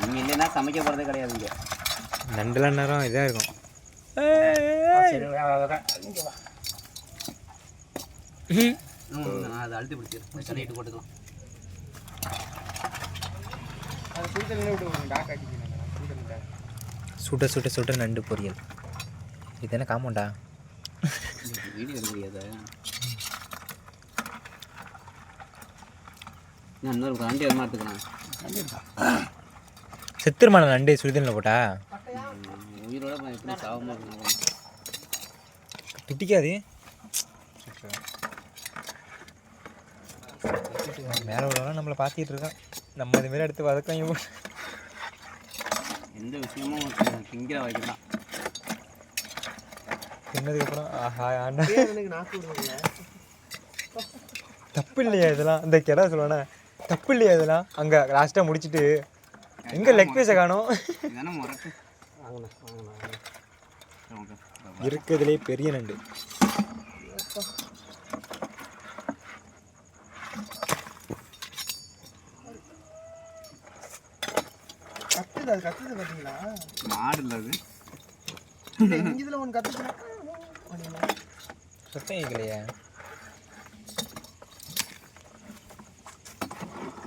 நீங்கள் இல்லைன்னா சமைக்க போகிறதே கிடையாது இங்கே. நண்டுல நேரம் இதாக இருக்கும். அது அழுத்தி பிடிச்சிடும் சொல்லிட்டு போட்டுக்கலாம் சுட சுட சுட நண்டு பொரியல். இது என்ன காமண்டா வீடியோ முடியாதா நான் இன்னொரு வண்டி வருமா எடுத்துக்கிறேன் செத்துருமான நண்டு சுடுதண்ணில் போட்டா? உயிரோட நான் எப்படி சாவமா இருக்கணும் துட்டிக்காது மேலே உள்ளவங்க நம்மளை பார்த்துட்டு இருக்கான். நம்ம இது மாரி எடுத்து வதக்கம் இவன். எந்த விஷயமும் திங்கிற வரைக்கும் தான். தின்னதுக்கப்புறம் ஆஹா ஆண்டா. எனக்கு நாக்கு விடுவாங்க தப்பு இல்லையா இதெல்லாம்? இந்த கிடா சொல்லுவானே. தப்பு இல்லையா இதெல்லாம் அங்கே லாஸ்ட்டாக முடிச்சிட்டு எங்கே லெக் பீஸை காணோம். இருக்கிறதுலே பெரிய நண்டு. கத்துது அது கத்துது பார்த்தீங்களா மாடு இல்லை அது இங்கே இதில் ஒன்று கத்துச்சுன்னா சுத்தம் இல்லையா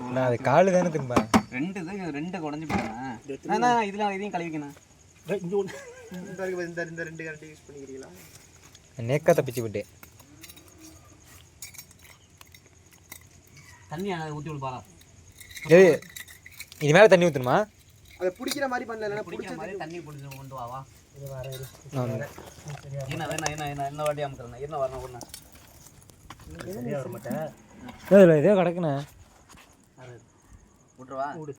நான் அது காலு தானே திரும்ப ரெண்டு இது ரெண்டு உடஞ்சி போயிட்டேன் நான் இதில் இதையும் கழுவிக்கணும் இங்கே ஒன்று இந்த இந்த இந்த ரெண்டு கரண்டி யூஸ் பண்ணிக்கிறீங்களா? நேக்கா தப்பிச்சு விட்டு தண்ணி ஊற்றி விடுப்பாரா ஏய் இது மேலே தண்ணி ஊற்றணுமா அதை பிடிக்கிற மாதிரி பண்ணல இல்லைன்னா பிடிக்கிற மாதிரி தண்ணி பிடிச்சி கொண்டு வா வா. இது வர இரு. நான் வந்தேன். என்ன என்ன என்ன என்ன என்ன வாட்டி அமுக்கிறேன்? என்ன வரணும் ஒன்று சரியா வர மாட்டேன் ஏய், இதோ கிடக்குண்ணே. விட்டுருவா?